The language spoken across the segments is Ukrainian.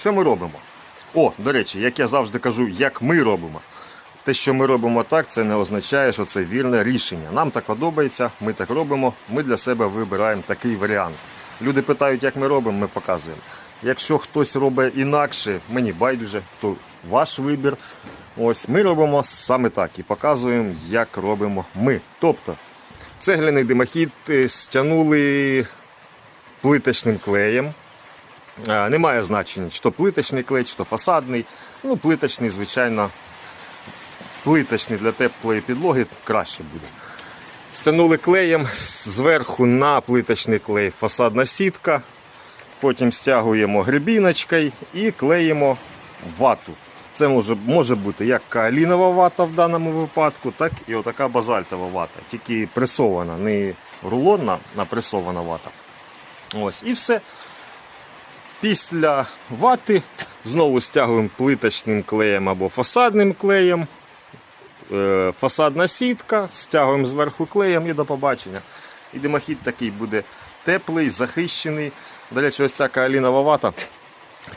Що ми робимо? О, до речі, як я завжди кажу, як ми робимо. Те, що ми робимо так, це не означає, що це вірне рішення. Нам так подобається, ми так робимо, ми для себе вибираємо такий варіант. Люди питають, як ми робимо, ми показуємо. Якщо хтось робить інакше, мені байдуже, то ваш вибір. Ось ми робимо саме так і показуємо, як робимо ми. Тобто, цегляний димохід е, стягнули плиточним клеєм. Е, Немає значення, то плиточний клей, то фасадний. Ну, плиточний, звичайно, плиточний для теплої підлоги краще буде. Стягнули клеєм зверху на плиточний клей фасадна сітка. Потім стягуємо гребіночкою і клеїмо вату. Це може, може бути як каолінова вата в даному випадку, так і отака базальтова вата. Тільки пресована, не рулонна, а пресована вата. Ось, і все. Після вати знову стягуємо плиточним клеєм або фасадним клеєм. Е, Фасадна сітка, стягуємо зверху клеєм і до побачення. І димохід такий буде теплий, захищений. До речі, ось ця каолінова вата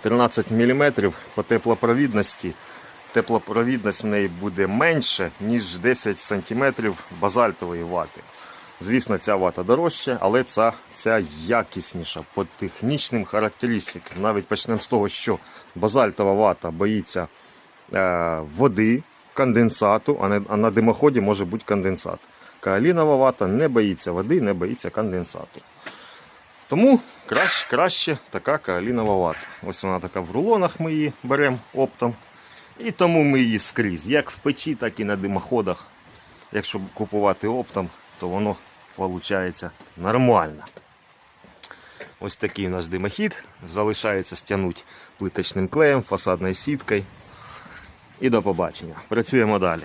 13 мм по теплопровідності. Теплопровідність в неї буде менше, ніж 10 см базальтової вати. Звісно, ця вата дорожча, але ця, ця якісніша по технічним характеристикам. Навіть почнемо з того, що базальтова вата боїться е, води, конденсату, а, не, а на димоході може бути конденсат. Каолінова вата не боїться води, не боїться конденсату. Тому краще, краще така каолінова вата. Ось вона така в рулонах ми її беремо оптом. І тому ми її скрізь, як в печі, так і на димоходах. Якщо купувати оптом, то воно виходить нормально. Ось такий у нас димохід. Залишається стягнути плиточним клеєм, фасадною сіткою. І до побачення. Працюємо далі.